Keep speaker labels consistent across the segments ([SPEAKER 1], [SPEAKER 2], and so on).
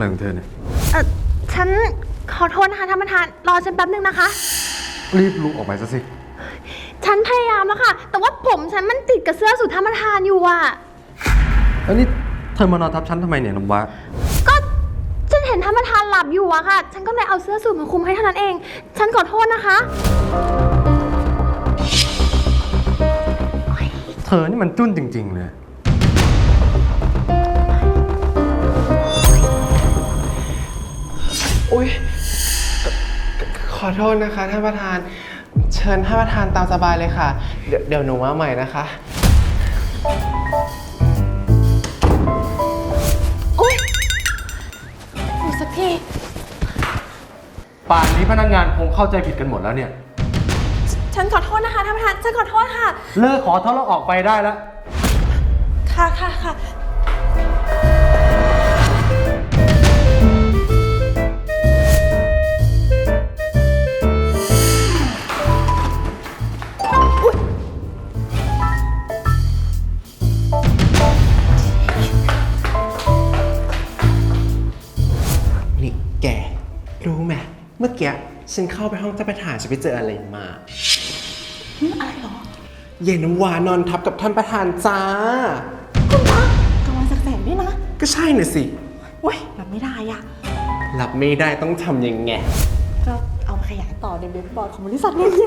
[SPEAKER 1] อะไรของเธอเนี่ย
[SPEAKER 2] เออฉันขอโทษนะคะท่านประธาน รอฉันแป๊บนึงนะคะ
[SPEAKER 1] รีบลุกออกไปซะสิ
[SPEAKER 2] ฉันพยายามแล้วค่ะ แต่ว่าผมฉันมันติดกับเสื้อสูทท่านประธานอยู่อะ
[SPEAKER 1] แล้วนี่เธอมานอนทับฉันทำไมเนี่ยน้ำว้า
[SPEAKER 2] ก็ฉันเห็นท่านประธานหลับอยู่อะค่ะ ฉันก็เลยเอาเสื้อสูทมาคลุมให้เท่านั้นเอง ฉันขอโทษนะคะ
[SPEAKER 1] เธอนี่มันจุ้นจริง ๆ เลย
[SPEAKER 3] อุ้ยขอโทษนะคะท่านประธาน เชิญท่านประธานตามสบายเลยค่ะ เดี๋ยวเดี๋ยวหนูมาใหม่นะคะ
[SPEAKER 2] อุ้ยหยุดสักที
[SPEAKER 1] ป่านนี้พนักงานคงเข้าใจผิดกันหมดแล้วเนี่ย
[SPEAKER 2] ฉันขอโทษนะคะท่านประธาน ฉันขอโทษค่ะ
[SPEAKER 1] เลิกขอโทษแล้วออกไปได้แล้ว
[SPEAKER 2] ค่ะค่ะค่ะ
[SPEAKER 3] กี้ฉันเข้าไปห้องท่านประธานฉันไปเจออะไรมา
[SPEAKER 2] อะไรหรอ
[SPEAKER 3] เย็นน้ำวานอนทับกับท่านประธานจ้า
[SPEAKER 2] คุณตากำลังแสกๆด้วยนะ
[SPEAKER 3] ก็ใช่น่ะสิ
[SPEAKER 2] เว้ยรับไม่ได้อะ
[SPEAKER 3] รับไม่ได้ต้องทำยังไง
[SPEAKER 2] ก็เอามาขยายต่อในเว็บบอร์ดของบริษัทเนี่ยเจ๊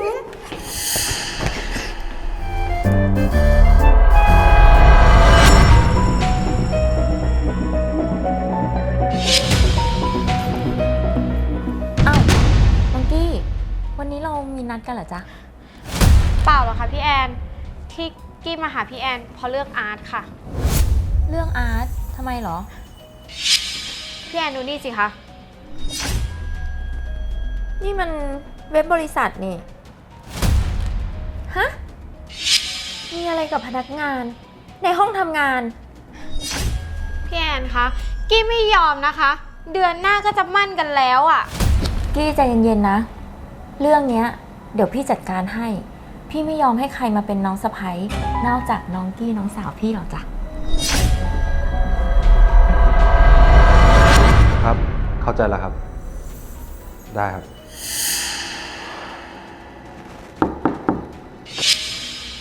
[SPEAKER 4] มีนัดกันเหรอจ๊ะ
[SPEAKER 5] เปล่าหรอกค่ะพี่แอน ที่กี้มาหาพี่แอนเพราะเลือกอาร์ตค่ะ
[SPEAKER 4] เรื่องอาร์ตทำไมเหรอ
[SPEAKER 5] พี่แอนดูนี่สิคะ
[SPEAKER 4] นี่มันเว็บบริษัทนี่ ฮะ มีอะไรกับพนักงาน ในห้องทำงาน
[SPEAKER 5] พี่แอนคะกี้ไม่ยอมนะคะ เดือนหน้าก็จะมั่นกันแล้วอะ่ะ
[SPEAKER 4] กี้ใจเย็นๆนะ เรื่องเนี้ย เดี๋ยวพี่จัดการให้ พี่ไม่ยอมให้ใครมาเป็นน้องสะพ้ยนอกจากน้องกี้น้องสาวพี่หรอกจ้ะ
[SPEAKER 1] ครับ เข้าใจแล้วครับ ได้ครับ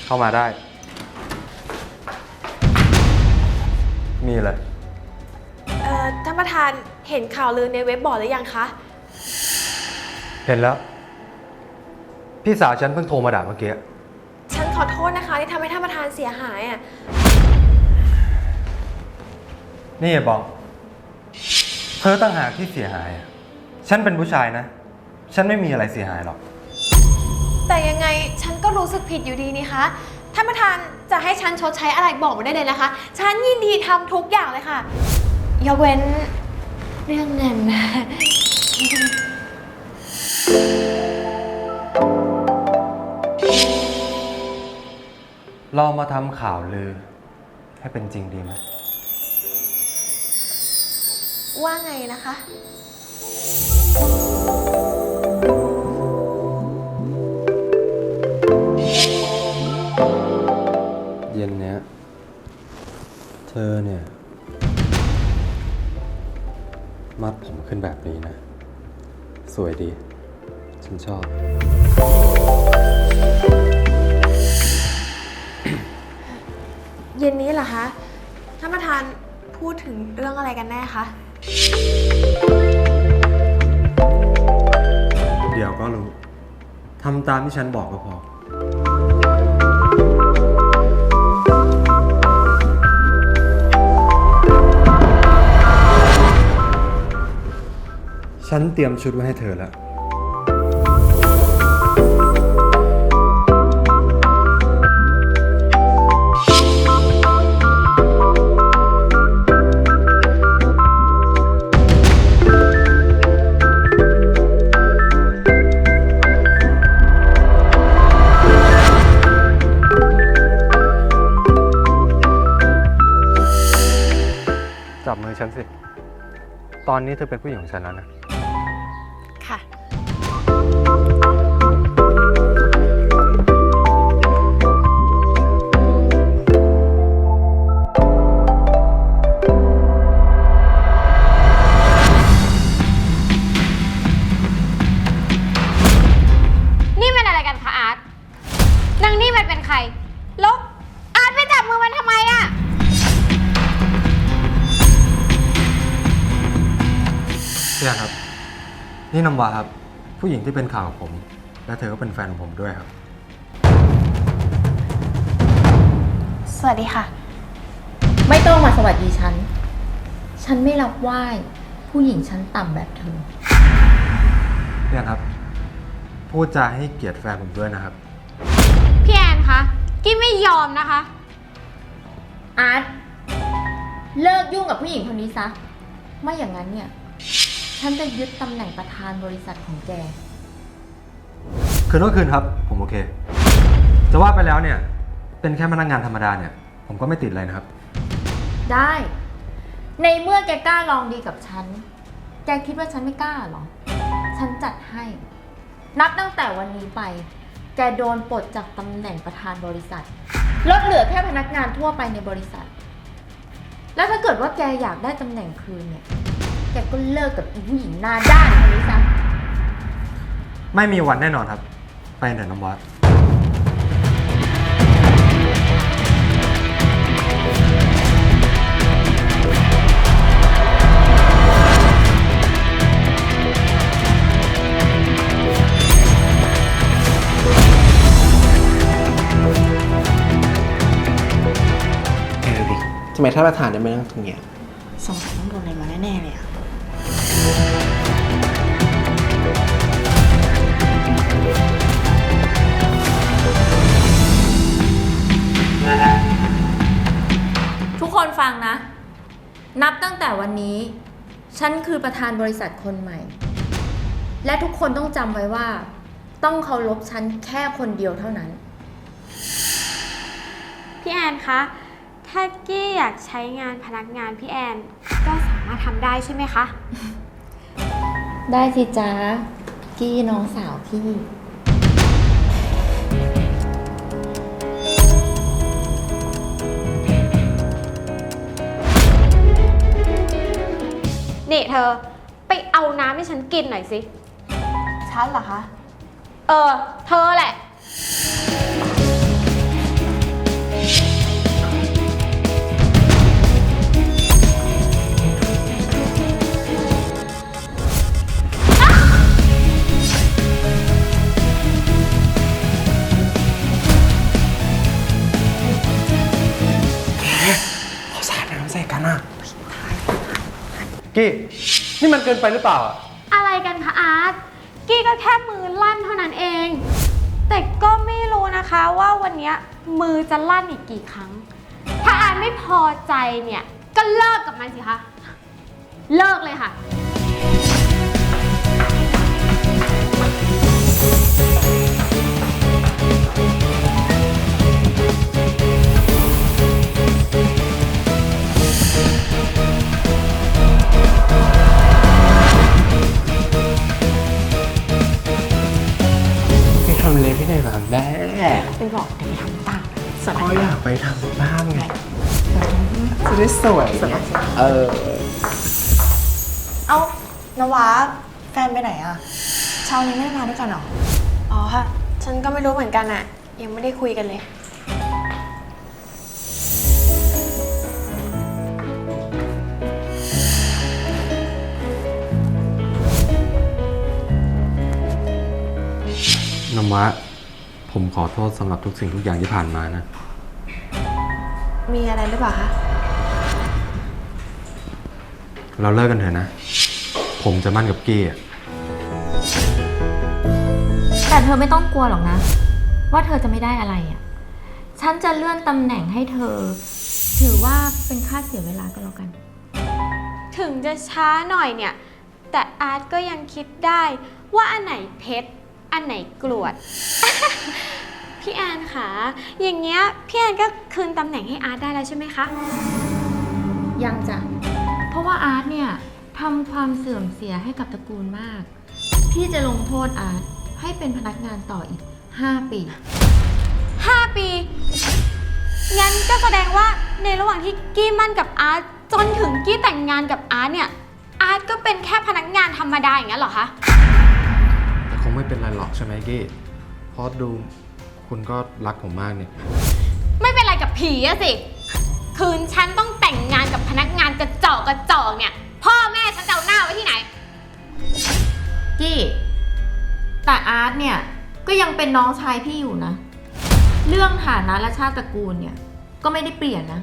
[SPEAKER 1] เข้ามาได้ มีเลย
[SPEAKER 2] เอ่อท่านประธานเห็นข่าวลือในเว็บบอร์ดหรือยังคะ
[SPEAKER 1] เห็นแล้ว พี่สาวฉันเพิ่งโทรมาด่าเมื่อกี้
[SPEAKER 2] ฉันขอโทษนะคะที่ทำให้ท่านประธานเสียหายอะ
[SPEAKER 1] นี่ไอ้บอกเธอตั้งหากที่เสียหายอะฉันเป็นผู้ชายนะ ฉันไม่มีอะไรเสียหายหรอก
[SPEAKER 2] แต่ยังไงฉันก็รู้สึกผิดอยู่ดีนี่คะ ท่านประธานจะให้ฉันชดใช้อะไรบอกมาได้เลยนะคะ ฉันยินดีทำทุกอย่างเลยค่ะ ยกเว้นเรื่องเงิน
[SPEAKER 1] เรามาทำข่าวลือ ให้เป็นจริงดีไหม
[SPEAKER 2] ว่าไงนะคะ
[SPEAKER 1] เย็นเนี้ย เธอเนี่ย มัดผมขึ้นแบบนี้นะ สวยดี ฉันชอบ
[SPEAKER 2] เย็นนี้เหรอคะท่านประธานพูดถึงเรื่องอะไรกันแน่คะ
[SPEAKER 1] เดี๋ยวก็รู้ทำตามที่ฉันบอกก็พอ ฉันเตรียมชุดไว้ให้เธอแล้ว ตอนนี้เธอเป็นผู้หญิงของฉันแล้วนะ วาครับ ผู้หญิงที่เป็นข่าวกับผม และเธอก็เป็นแฟนของผมด้วยครับ
[SPEAKER 2] สวัสดีค่ะ
[SPEAKER 4] ไม่ต้องมาสวัสดีฉัน ฉันไม่รับไหว้ผู้หญิงชั้นต่ำแบบเธอ
[SPEAKER 1] เนี่ยครับ พูดจาให้เกียรติแฟนผมด้วยนะครับ
[SPEAKER 5] พี่แอนคะกี้ไม่ยอมนะคะ
[SPEAKER 4] อาร์ตเลิกยุ่งกับผู้หญิงคนนี้ซะ ไม่อย่างนั้นเนี่ย ฉันจะยึดตำแหน่งประธานบริษัทของแก
[SPEAKER 1] คืนก็คืนครับ ผมโอเค จะว่าไปแล้วเนี่ย เป็นแค่พนักงานธรรมดาเนี่ย ผมก็ไม่ติดอะไรนะครับ
[SPEAKER 4] ได้ ในเมื่อแกกล้าลองดีกับฉัน แกคิดว่าฉันไม่กล้าเหรอ ฉันจัดให้ นับตั้งแต่วันนี้ไป แกโดนปลดจากตำแหน่งประธานบริษัท ลดเหลือแค่พนักงานทั่วไปในบริษัท แล้วถ้าเกิดว่าแกอยากได้ตำแหน่งคืนเนี่ย แกก็เลิกกับอีผู้หญิงหน้าด้านคนนี้ซะ
[SPEAKER 1] ไม่มีวันแน่นอนครับ ไปเถอะน้ำวัด
[SPEAKER 3] แกดูดิทำไมท่านประธานได้มานั่งตรงเนี้ย
[SPEAKER 6] สงสัยต้องโดนอะไรมาแน่ ๆ เลยอะ
[SPEAKER 4] ทุกคนฟังนะ นับตั้งแต่วันนี้ ฉันคือประธานบริษัทคนใหม่ และทุกคนต้องจำไว้ว่า ต้องเคารพฉันแค่คนเดียวเท่านั้น
[SPEAKER 5] พี่แอนคะ ถ้ากี้อยากใช้งานพนักงานพี่แอน ก็สามารถทำได้ใช่ไหมคะ
[SPEAKER 4] ได้สิจ้ากี้น้องสาวพี่
[SPEAKER 5] นี่เธอ ไปเอาน้ำให้ฉันกินหน่อยสิ
[SPEAKER 2] ฉันเหรอคะ
[SPEAKER 5] เออ เธอแหละ
[SPEAKER 3] น่ะ
[SPEAKER 1] กี้นี่มันเกินไปหรือเปล่าอะ
[SPEAKER 5] อะไรกันคะอาร์ตกี้ก็แค่มือลั่นเท่านั้นเอง แต่ก็ไม่รู้นะคะว่าวันเนี้ยมือจะลั่นอีกกี่ครั้ง ถ้าอาร์ตไม่พอใจเนี่ย ก็เลิกกับมันสิคะ เลิกเลยค่ะ
[SPEAKER 3] ได้
[SPEAKER 6] ส
[SPEAKER 3] วยไงเออ
[SPEAKER 6] เอ้านวาแฟนไปไหนอะเช้านี้ไม่ได้มาด้วยกันเหรอ
[SPEAKER 2] อ๋อค่ะ ฉันก็ไม่รู้เหมือนกันอะยังไม่ได้คุยกันเลย
[SPEAKER 1] น้ำวะผมขอโทษสำหรับทุกสิ่งทุกอย่างที่ผ่านมานะ
[SPEAKER 2] มีอะไรหรือเปล่าคะ
[SPEAKER 1] เราเลิกกันเถอะนะ ผมจะมั่นกับกี้อะ
[SPEAKER 4] แต่เธอไม่ต้องกลัวหรอกนะ ว่าเธอจะไม่ได้อะไรอะ่ะ ฉันจะเลื่อนตำแหน่งให้เธอ ถือว่าเป็นค่าเสียเวลาก็แล้วกัน
[SPEAKER 5] ถึงจะช้าหน่อยเนี่ย แต่อาร์ตก็ยังคิดได้ว่าอันไหนเพชร อันไหนกรวด พี่แอนคะอย่างเงี้ยพี่แอนก็คืนตำแหน่งให้อาร์ตได้แล้วใช่ไหมคะ
[SPEAKER 4] ยังจ้ะเพราะ ว่าอาร์ตเนี่ยทำความเสื่อมเสียให้กับตระกูลมาก พี่จะลงโทษอาร์ตให้เป็นพนักงานต่ออีก 5 ปี
[SPEAKER 5] 5 ปี งั้นก็แสดงว่าในระหว่างที่กี้มั่นกับอาร์ตจนถึงกี้แต่งงานกับอาร์ตเนี่ย อาร์ตก็เป็นแค่พนักงานธรรมดาอย่างนั้นเหรอคะ
[SPEAKER 1] แต่คงไม่เป็นไรหรอกใช่ไหมกี้เพราะดูคุณก็รักผมมากเนี่ย
[SPEAKER 5] ไม่เป็นไรกับผีอะสิ คืนฉันต้อง แต่งงานกับพนักงานกระจอกกระจอกเนี่ย พ่อแม่ฉันจะเอาหน้าไว้ที่ไหน
[SPEAKER 4] กกี้แต่อาร์ตเนี่ย ก็ยังเป็นน้องชายพี่อยู่นะ เรื่องฐานะและชาติตระกูลเนี่ย ก็ไม่ได้เปลี่ยนนะ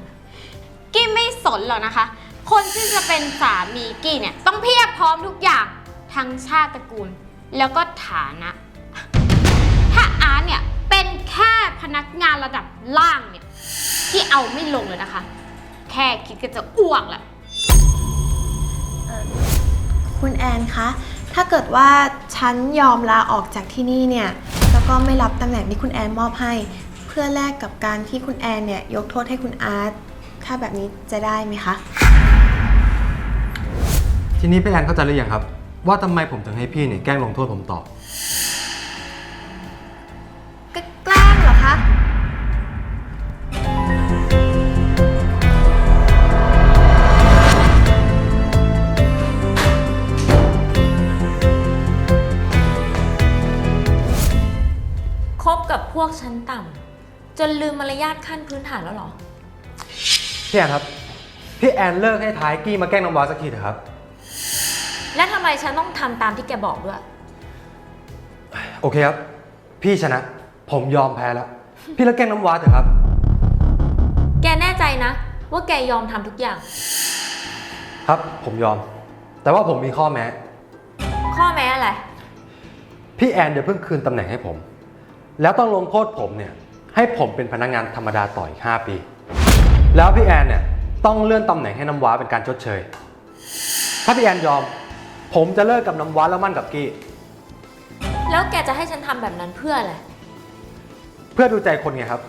[SPEAKER 5] กี้ไม่สนหรอกนะคะ คนที่จะเป็นสามีกี้เนี่ย ต้องเพียบพร้อมทุกอย่างทั้งชาติตระกูล แล้วก็ฐานะ ถ้าอาร์ตเนี่ย เป็นแค่พนักงานระดับล่างเนี่ย ที่เอาไม่ลงเลยนะคะ แค่คิดก็จะอ้วกแล้ว
[SPEAKER 2] คุณแอนคะ ถ้าเกิดว่าฉันยอมลาออกจากที่นี่เนี่ย แล้วก็ไม่รับตำแหน่งที่คุณแอนมอบให้ เพื่อแลกกับการที่คุณแอนเนี่ยยกโทษให้คุณอาร์ต ถ้าแบบนี้จะได้ไหมคะ
[SPEAKER 1] ทีนี้พี่แอนเข้าใจหรือยังครับ ว่าทำไมผมถึงให้พี่เนี่ยแกล้งลงโทษผมต่อ
[SPEAKER 4] จนลืมมารยาทขั้นพื้นฐานแล้วเหรอ
[SPEAKER 1] พี่แอนครับ พี่แอนเลิกให้ท้ายกี้มาแกล้งน้องวาสักทีเถอะครับ
[SPEAKER 4] และทำไมฉันต้องทำตามที่แกบอกด้วย
[SPEAKER 1] โอเคครับ พี่ชนะ ผมยอมแพ้แล้ว พี่เลิกแกล้งน้ำว้าเถอะครับ
[SPEAKER 4] แกแน่ใจนะ ว่าแกยอมทำทุกอย่าง
[SPEAKER 1] ครับ ผมยอม แต่ว่าผมมีข้อแม้
[SPEAKER 4] ข้อแม้อะไร
[SPEAKER 1] พี่แอนเดี๋ยวเพิ่งคืนตำแหน่งให้ผม แล้วต้องลงโทษผมเนี่ย ให้ผมเป็นพนักงานธรรมดาต่ออีก5ปี แล้วพี่แอนเนี่ยต้องเลื่อนตำแหน่งให้น้ำว้าเป็นการชดเชย ถ้าพี่แอนยอม ผมจะเลิกกับน้ำว้าแล้วมั่นกับกี้
[SPEAKER 4] แล้วแกจะให้ฉันทำแบบนั้นเพื่ออะไร
[SPEAKER 1] เพื่อดูใจคนไงครับ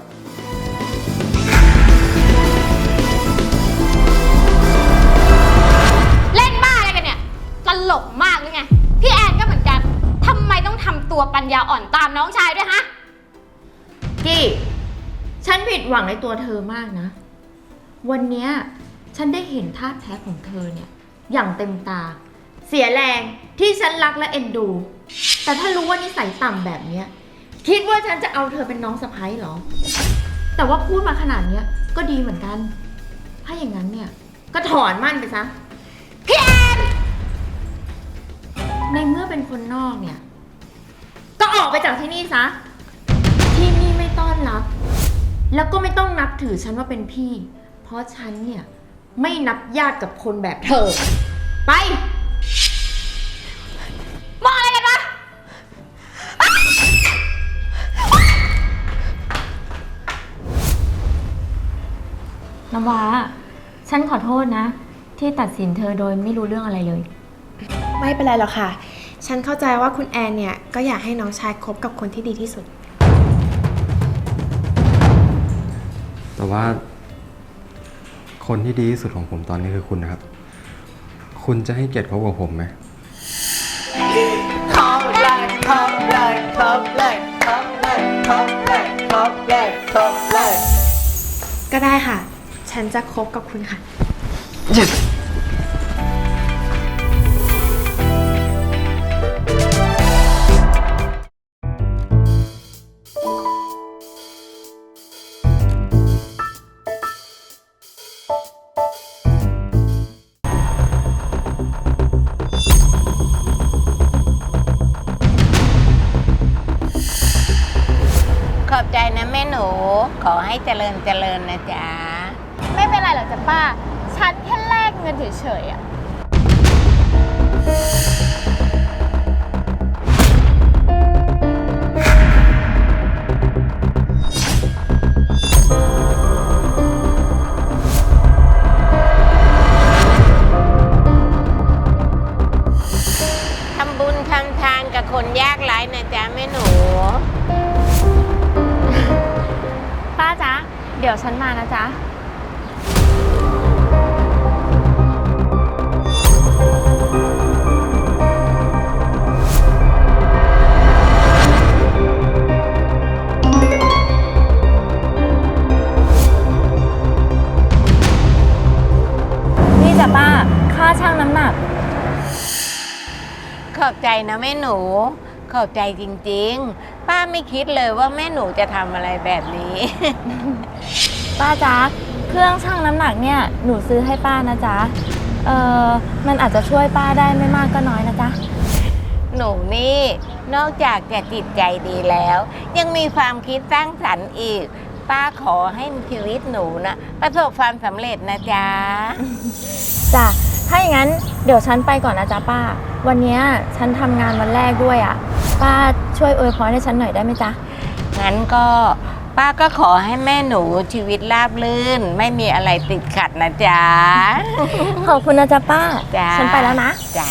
[SPEAKER 5] เล่นบ้าอะไรกันเนี่ยตลกมากหรือไง พี่แอนก็เหมือนกันทำไมต้องทำตัวปัญญาอ่อนตามน้องชายด้วยฮะ
[SPEAKER 4] กี้ฉันผิดหวังในตัวเธอมากนะ วันเนี้ยฉันได้เห็นท่าแท้ของเธอเนี่ย อย่างเต็มตา เสียแรงที่ฉันรักและเอ็นดู แต่ถ้ารู้ว่านิสัยต่ำแบบเนี้ยคิดว่าฉันจะเอาเธอเป็นน้องสะพ้ยเหรอ แต่ว่าพูดมาขนาดเนี้ยก็ดีเหมือนกัน ถ้าอย่างนั้นเนี่ย ก็ถอนมั่นไปซะ
[SPEAKER 5] พี่แอน
[SPEAKER 4] ในเมื่อเป็นคนนอกเนี่ย ก็ออกไปจากที่นี่ซะ ต้อนรับ แล้วก็ไม่ต้องนับถือฉันว่าเป็นพี่ เพราะฉันเนี่ย ไม่นับญาติกับคนแบบเธอ ไป
[SPEAKER 5] มองอะไรกันวะ
[SPEAKER 4] น้ำว้า ฉันขอโทษนะ ที่ตัดสินเธอโดยไม่รู้เรื่องอะไรเลย
[SPEAKER 2] ไม่เป็นไรหรอกค่ะ ฉันเข้าใจว่าคุณแอนเนี่ย ก็อยากให้น้องชายคบกับคนที่ดีที่สุด
[SPEAKER 1] แต่ว่า คนที่ดีที่สุดของผมตอนนี้คือคุณนะครับ คุณจะให้เกียรติเขากับผมไหม
[SPEAKER 3] ท็อปเลยท็อปเลยท็อปเลยท็อปเลยท็อปเลยท็อปเลยท็อปเลย
[SPEAKER 2] ก็ได้ค่ะ ฉันจะคบกับคุณค่ะ
[SPEAKER 3] yes
[SPEAKER 7] เจริญเจริญนะจ๊ะ
[SPEAKER 5] แม่
[SPEAKER 7] หนูขอบใจจริงๆ ป้าไม่คิดเลยว่าแม่หนูจะทำอะไรแบบนี้
[SPEAKER 4] ป้าจ๊ะเครื่องช่างน้ำหนักเนี่ยหนูซื้อให้ป้านะจ๊ะเออมันอาจจะช่วยป้าได้ไม่มากก็น้อยนะจ๊ะ
[SPEAKER 7] หนูนี่นอกจากจะจิตใจดีแล้ว ยังมีความคิดสร้างสรรค์อีก ป้าขอให้ชีวิตหนูนะ ประสบความสำเร็จนะจ๊ะ
[SPEAKER 4] จ้ะถ้าอย่างนั้นเดี๋ยวฉันไปก่อนนะจ๊ะป้า วันเนี้ยฉันทำงานวันแรกด้วยอะ ป้าช่วยอวยพรให้ฉันหน่อยได้ไหมจ๊ะ
[SPEAKER 7] งั้นก็ป้าก็ขอให้แม่หนูชีวิตราบรื่น ไม่มีอะไรติดขัดนะจ๊ะ
[SPEAKER 4] ขอบคุณนะจ๊ะป้า
[SPEAKER 7] จ้า
[SPEAKER 4] ฉันไปแล้วนะ
[SPEAKER 7] จ้ะ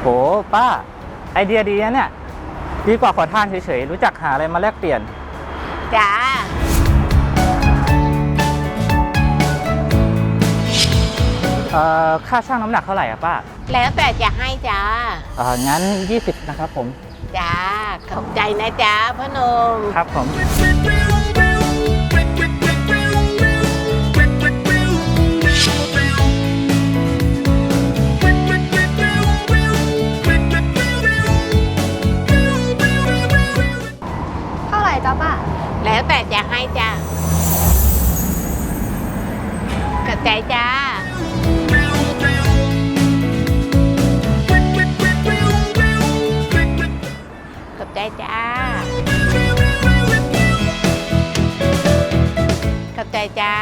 [SPEAKER 8] โหป้า ไอเดียดีนะเนี่ย ดีกว่าขอทานเฉยๆ รู้จักหาอะไรมาแลกเปลี่ยน
[SPEAKER 7] จ้า
[SPEAKER 8] เอ่อ ค่าช่างน้ำหนักเท่าไหร่อะป้า
[SPEAKER 7] แล้วแต่จะให้จ้า
[SPEAKER 8] เอ่อ งั้น 20 นะครับผม
[SPEAKER 7] จ้า ขอบใจนะจ้าพ่อหนม
[SPEAKER 8] ครับผม
[SPEAKER 5] เท่าไหร่จ๊ะ
[SPEAKER 7] แล้วแต่จะให้จ้าขอบใจจ้าขอบใจจ้าขอบใจจ้า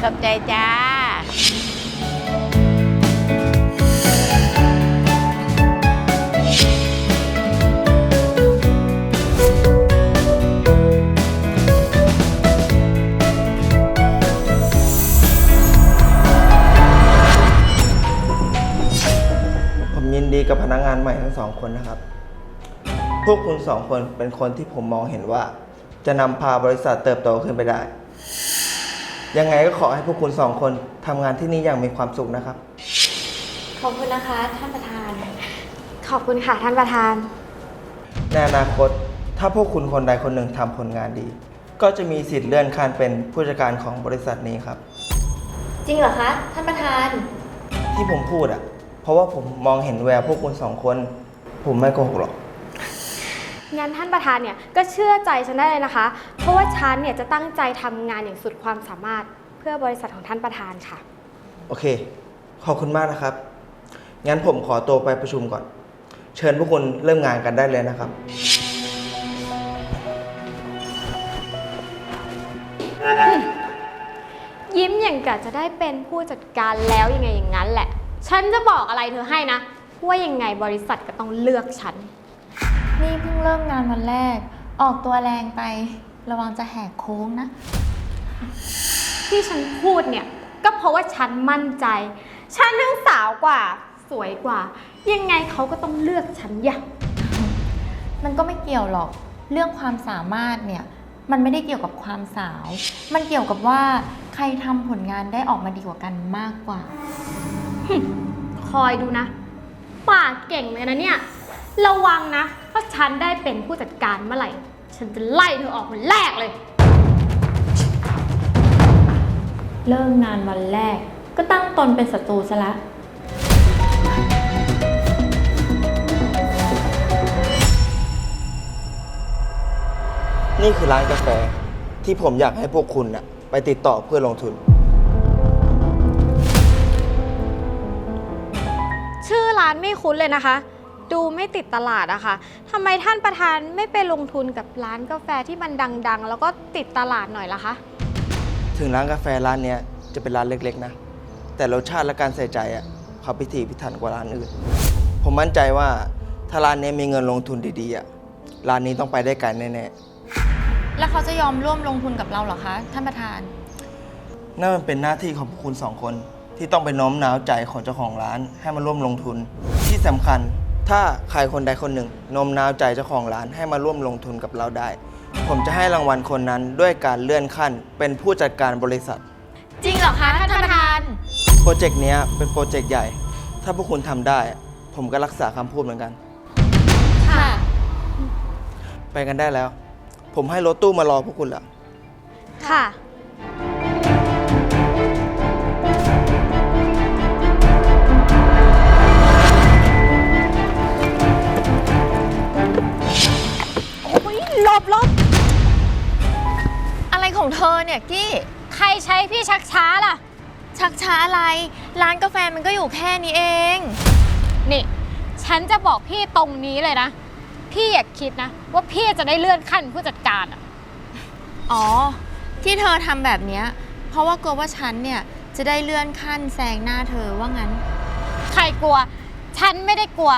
[SPEAKER 7] ขอบใจจ้า
[SPEAKER 9] สองคนเป็นคนที่ผมมองเห็นว่า จะนำพาบริษัทเติบโตขึ้นไปได้ ยังไงก็ขอให้พวกคุณสองคนทำงานที่นี่อย่างมีความสุขนะครับ
[SPEAKER 4] ขอบคุณนะคะ ท่านประธาน
[SPEAKER 5] ขอบคุณค่ะท่านประธาน
[SPEAKER 9] ในอนาคตถ้าพวกคุณคนใดคนหนึ่งทำผลงานดี ก็จะมีสิทธิ์เลื่อนขั้นเป็นผู้จัดการของบริษัทนี้ครับ
[SPEAKER 4] จริงเหรอคะ ท่านประธาน
[SPEAKER 9] ที่ผมพูดอะ เพราะว่าผมมองเห็นแววพวกคุณสองคน ผมไม่โกหกหรอก
[SPEAKER 5] งั้นท่านประธานเนี่ยก็เชื่อใจฉันได้เลยนะคะ เพราะว่าฉันเนี่ยจะตั้งใจทำงานอย่างสุดความสามารถเพื่อบริษัทของท่านประธานค่ะ
[SPEAKER 9] โอเค ขอบคุณมากนะครับ งั้นผมขอตัวไปประชุมก่อน เชิญพวกคุณเริ่มงานกันได้เลยนะครับ
[SPEAKER 5] ยิ้มอย่างกะจะได้เป็นผู้จัดการแล้วยังไงอย่างนั้นแหละ ฉันจะบอกอะไรเธอให้นะว่ายังไงบริษัทก็ต้องเลือกฉัน
[SPEAKER 4] นี่เพิ่งเริ่มงานวันแรก ออกตัวแรงไประวังจะแหกโค้งนะ
[SPEAKER 5] ที่ฉันพูดเนี่ย ก็เพราะว่าฉันมั่นใจ ฉันทั้งสาวกว่า สวยกว่า ยังไงเขาก็ต้องเลือกฉันอย่าง
[SPEAKER 4] มันก็ไม่เกี่ยวหรอก เรื่องความสามารถเนี่ย มันไม่ได้เกี่ยวกับความสาว มันเกี่ยวกับว่าใครทำผลงานได้ออกมาดีกว่ากันมากกว่า
[SPEAKER 5] คอยดูนะ ปากเก่งเลยนะเนี่ย ระวังนะ ถ้าฉันได้เป็นผู้จัดการเมื่อไหร่ ฉันจะไล่เธอออกคนแรกเลย
[SPEAKER 4] เริ่มงานวันแรก ก็ตั้งตนเป็นศัตรูซะละ
[SPEAKER 9] นี่คือร้านกาแฟที่ผมอยากให้พวกคุณน่ะไปติดต่อเพื่อลงทุน
[SPEAKER 5] ชื่อร้านไม่คุ้นเลยนะคะ ดูไม่ติดตลาดอะค่ะทำไมท่านประธานไม่ไปลงทุนกับร้านกาแฟที่มันดังๆ แล้วก็ติดตลาดหน่อยล่ะคะ
[SPEAKER 9] ถึงร้านกาแฟร้านเนี้ยจะเป็นร้านเล็กๆนะ แต่รสชาติและการใส่ใจอะเขาพิถีพิถันกว่าร้านอื่น ผมมั่นใจว่าถ้าร้านนี้มีเงินลงทุนดีๆอะร้านนี้ต้องไปได้ไกลแน่
[SPEAKER 4] แล้วเขาจะยอมร่วมลงทุนกับเราเหรอคะ ท่านประธาน
[SPEAKER 9] ๆนั่นมันเป็นหน้าที่ของพวกคุณสองคน ที่ต้องไปโน้มน้าวใจของเจ้าของร้านให้มาร่วมลงทุน ที่สำคัญ ถ้าใครคนใดคนหนึ่งโน้มน้าวใจเจ้าของร้านให้มาร่วมลงทุนกับเราได้ ผมจะให้รางวัลคนนั้นด้วยการเลื่อนขั้น เป็นผู้จัดการบริษัท
[SPEAKER 4] จริงเหรอคะท่านประธาน
[SPEAKER 9] โปรเจกต์เนี้ยเป็นโปรเจกต์ใหญ่ ถ้าพวกคุณทำได้ ผมก็รักษาคำพูดเหมือนกัน
[SPEAKER 4] ค่ะ
[SPEAKER 9] ไปกันได้แล้ว ผมให้รถตู้มารอพวกคุณแล้ว
[SPEAKER 5] ค่ะ
[SPEAKER 4] บหลบ อะไรของเธอเนี่ยกี้
[SPEAKER 5] ใครใช้พี่ชักช้าล่ะ
[SPEAKER 4] ชักช้าอะไร ร้านกาแฟมันก็อยู่แค่นี้เอง
[SPEAKER 5] นี่ ฉันจะบอกพี่ตรงนี้เลยนะ พี่อย่าคิดนะ ว่าพี่จะได้เลื่อนขั้นผู้จัดการอะ
[SPEAKER 4] อ๋อ ที่เธอทำแบบเนี้ยเพราะว่ากลัวว่าฉันเนี่ย จะได้เลื่อนขั้นแซงหน้าเธอว่างั้น
[SPEAKER 5] ใครกลัว ฉันไม่ได้กลัว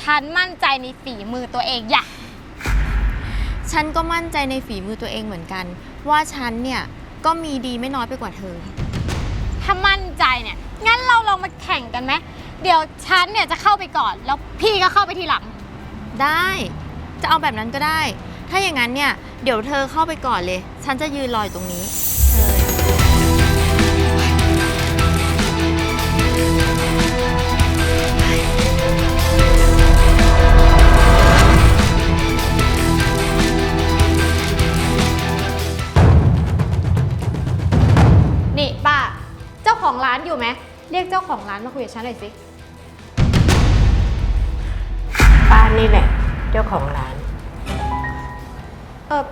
[SPEAKER 5] ฉันมั่นใจในฝีมือตัวเองอย่า
[SPEAKER 4] ฉันก็มั่นใจในฝีมือตัวเองเหมือนกัน ว่าฉันเนี่ยก็มีดีไม่น้อยไปกว่าเธอ
[SPEAKER 5] ถ้ามั่นใจเนี่ย งั้นเราลองมาแข่งกันไหม เดี๋ยวฉันเนี่ยจะเข้าไปก่อน แล้วพี่ก็เข้าไปทีหลัง
[SPEAKER 4] ได้ จะเอาแบบนั้นก็ได้ ถ้าอย่างนั้นเนี่ย เดี๋ยวเธอเข้าไปก่อนเลย ฉันจะยืนรออยู่ตรงนี้เชิญ
[SPEAKER 5] ของร้านมาคุยกับฉันหน่อยสิ
[SPEAKER 7] ป้านี่แหละ เจ้าของร้าน
[SPEAKER 5] เออ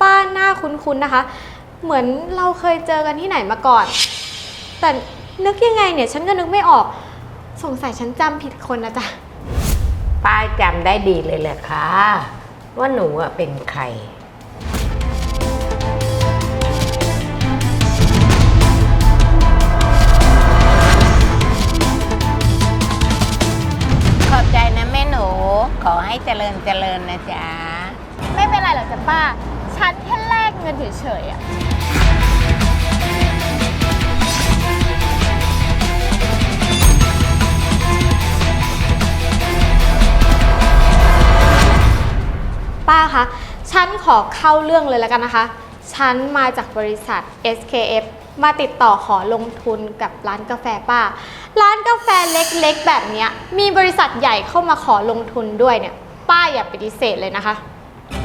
[SPEAKER 5] ป้าหน้าคุ้นๆนะคะ เหมือนเราเคยเจอกันที่ไหนมาก่อน แต่นึกยังไงเนี่ย ฉันก็นึกไม่ออก สงสัยฉันจำผิดคนนะจ๊ะ
[SPEAKER 7] ป้าจำได้ดีเลยแหละค่ะว่าหนูอะเป็นใคร ขอให้เจริญเจริญนะจ๊ะ
[SPEAKER 5] ไม่เป็นไรหรอกจ้ะป้า ฉันแค่แลกเงินเฉยๆอะป้าคะ ฉันขอเข้าเรื่องเลยแล้วกันนะคะ ฉันมาจากบริษัท SKF มาติดต่อขอลงทุนกับร้านกาแฟป้า ร้านกาแฟเล็กๆ แบบเนี้ยมีบริษัทใหญ่เข้ามาขอลงทุนด้วยเนี่ย ป้าอย่าปฏิเสธเลยนะคะ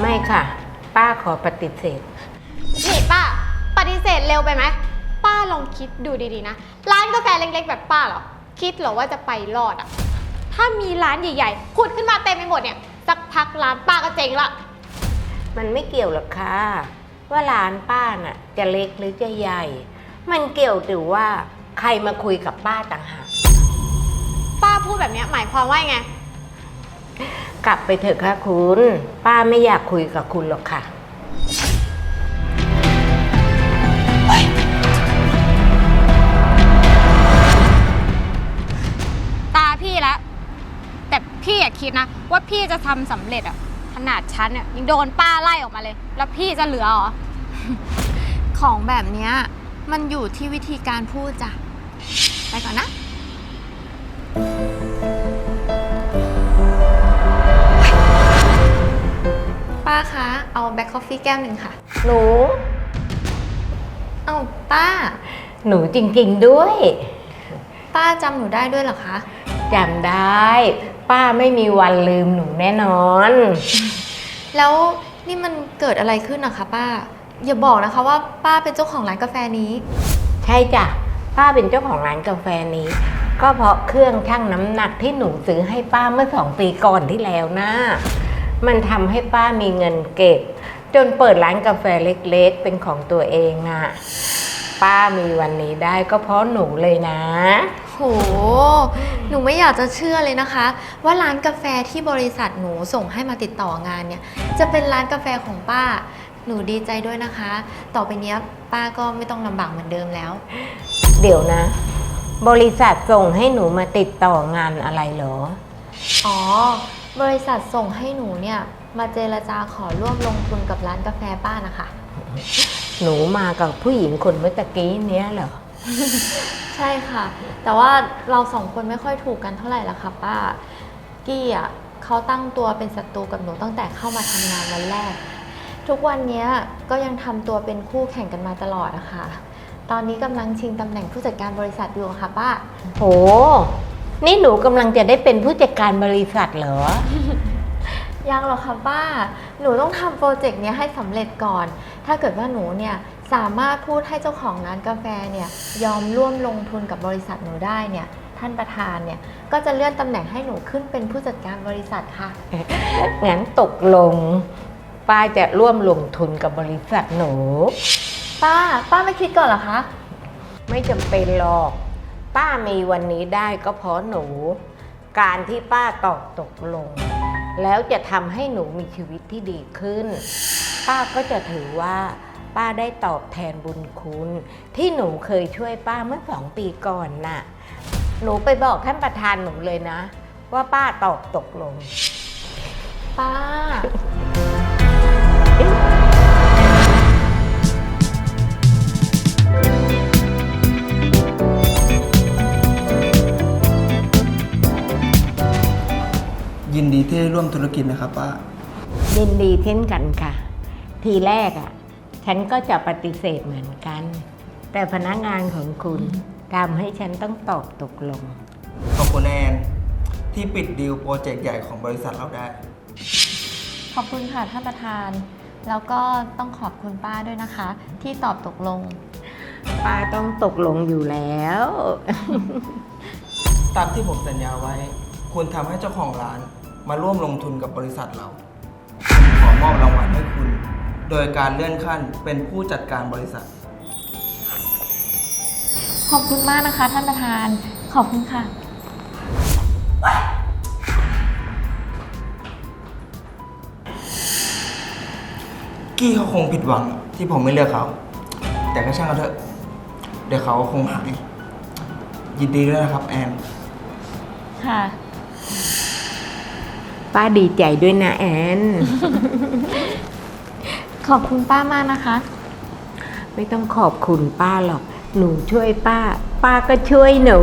[SPEAKER 7] ไม่ค่ะ ป้าขอปฏิเสธ
[SPEAKER 5] นี่ป้า ปฏิเสธเร็วไปไหมป้าลองคิดดูดีๆนะ ร้านกาแฟเล็กๆ แบบป้าเหรอ คิดเหรอว่าจะไปรอดอะถ้ามีร้านใหญ่ๆผุดขึ้นมาเต็มไปหมดเนี่ยสักพักร้านป้าก็เจ๊งละ
[SPEAKER 7] มันไม่เกี่ยวหรอกค่ะว่าร้านป้าน่ะ จะเล็กหรือจะใหญ่ มันเกี่ยวถือว่าใครมาคุยกับป้าต่างหาก
[SPEAKER 5] ป้าพูดแบบเนี้ยหมายความว่าไง
[SPEAKER 7] กลับไปเถอะค่ะคุณ ป้าไม่อยากคุยกับคุณหรอกค่ะ
[SPEAKER 5] ตาพี่ละ แต่พี่อย่าคิดนะ ว่าพี่จะทำสำเร็จอะขนาดฉันเนี่ยยังโดนป้าไล่ออกมาเลย แล้วพี่จะเหลือเหรอ
[SPEAKER 4] ของแบบเนี้ย มันอยู่ที่วิธีการพูดจ้ะ ไปก่อนนะ ป้าคะ เอาแบล็คคอฟฟี่แก้วหนึ่งค่ะ
[SPEAKER 7] หนู
[SPEAKER 4] เอาป้า
[SPEAKER 7] หนูจริงๆด้วย
[SPEAKER 4] ป้าจำหนูได้ด้วยเหรอคะ
[SPEAKER 7] จำได้ ป้าไม่มีวันลืมหนูแน่นอน
[SPEAKER 4] แล้วนี่มันเกิดอะไรขึ้นนะคะป้า อย่าบอกนะคะว่าป้าเป็นเจ้าของร้านกาแฟนี้
[SPEAKER 7] ใช่จ้ะป้าเป็นเจ้าของร้านกาแฟนี้ ก็เพราะเครื่องชั่งน้ำหนักที่หนูซื้อให้ป้าเมื่อสองปีก่อนที่แล้วนะ มันทำให้ป้ามีเงินเก็บ จนเปิดร้านกาแฟเล็กๆ เป็นของตัวเองอะป้ามีวันนี้ได้ก็เพราะหนูเลยนะ
[SPEAKER 4] โห หนูไม่อยากจะเชื่อเลยนะคะ ว่าร้านกาแฟที่บริษัทหนูส่งให้มาติดต่องานเนี่ย จะเป็นร้านกาแฟของป้า หนูดีใจด้วยนะคะ ต่อไปเนี้ยป้าก็ไม่ต้องลำบากเหมือนเดิมแล้ว
[SPEAKER 7] เดี๋ยวนะ บริษัทส่งให้หนูมาติดต่องานอะไรเหรอ
[SPEAKER 4] อ๋อ บริษัทส่งให้หนูเนี่ย มาเจรจาขอร่วมลงทุนกับร้านกาแฟป้านะคะ
[SPEAKER 7] หนูมากับผู้หญิงคนเมื่อตะกี้เนี้ยเหรอ
[SPEAKER 4] ใช่ค่ะ แต่ว่าเราสองคนไม่ค่อยถูกกันเท่าไหร่ละค่ะป้า กี้อะเขาตั้งตัวเป็นศัตรูกับหนูตั้งแต่เข้ามาทำงานวันแรก ทุกวันเนี้ยก็ยังทำตัวเป็นคู่แข่งกันมาตลอดอะค่ะตอนนี้กำลังชิงตำแหน่งผู้จัดการบริษัทอยู่ค่ะป้า
[SPEAKER 7] โห นี่หนูกำลังจะได้เป็นผู้จัดการบริษัทเหรอ
[SPEAKER 4] ยังหรอกค่ะป้า หนูต้องทำโปรเจกต์เนี้ยให้สำเร็จก่อน ถ้าเกิดว่าหนูเนี่ยสามารถพูดให้เจ้าของร้านกาแฟเนี่ยยอมร่วมลงทุนกับบริษัทหนูได้เนี่ย ท่านประธานเนี่ยก็จะเลื่อนตำแหน่งให้หนูขึ้นเป็นผู้จัดการบริษัทค่ะ
[SPEAKER 7] งั้นตกลง ป้าจะร่วมลงทุนกับบริษัทหนู
[SPEAKER 4] ป้า ป้าไม่คิดก่อนเหรอคะ
[SPEAKER 7] ไม่จำเป็นหรอก ป้ามีวันนี้ได้ก็เพราะหนู การที่ป้าตอบตกลง แล้วจะทำให้หนูมีชีวิตที่ดีขึ้น ป้าก็จะถือว่า ป้าได้ตอบแทนบุญคุณ ที่หนูเคยช่วยป้าเมื่อสองปีก่อนน่ะ หนูไปบอกท่านประธานหนูเลยนะ ว่าป้าตอบตกลง
[SPEAKER 4] ป้า
[SPEAKER 9] ยินดีที่ได้ร่วมธุรกิจนะครับป้า
[SPEAKER 7] ยินดีเช่นกันค่ะ ทีแรกอะ ฉันก็จะปฏิเสธเหมือนกัน แต่พนักงานของคุณทำให้ฉันต้องตอบตกลง
[SPEAKER 9] ขอบคุณแอนที่ปิดดีลโปรเจกต์ใหญ่ของบริษัทเราได้
[SPEAKER 5] ขอบคุณค่ะท่านประธาน แล้วก็ต้องขอบคุณป้าด้วยนะคะ ที่ตอบตกลง
[SPEAKER 7] ป้าต้องตกลงอยู่แล้ว
[SPEAKER 9] ตามที่ผมสัญญาไว้ คุณทำให้เจ้าของร้าน มาร่วมลงทุนกับบริษัทเราผมขอมอบรางวัลให้คุณ โดยการเลื่อนขั้นเป็นผู้จัดการบริษัท
[SPEAKER 5] ขอบคุณมากนะคะ ท่านประธาน ขอบคุณค่ะ
[SPEAKER 9] กี้เขาคงผิดหวังที่ผมไม่เลือกเขา แต่ก็ช่างเขาเถอะ เดี๋ยวเขาคงหาย ยินดีด้วยนะครับแอน
[SPEAKER 5] ค่ะ
[SPEAKER 7] ป้าดีใจด้วยนะแอน
[SPEAKER 5] ขอบคุณป้ามากนะคะ
[SPEAKER 7] ไม่ต้องขอบคุณป้าหรอก หนูช่วยป้า ป้าก็ช่วยหนู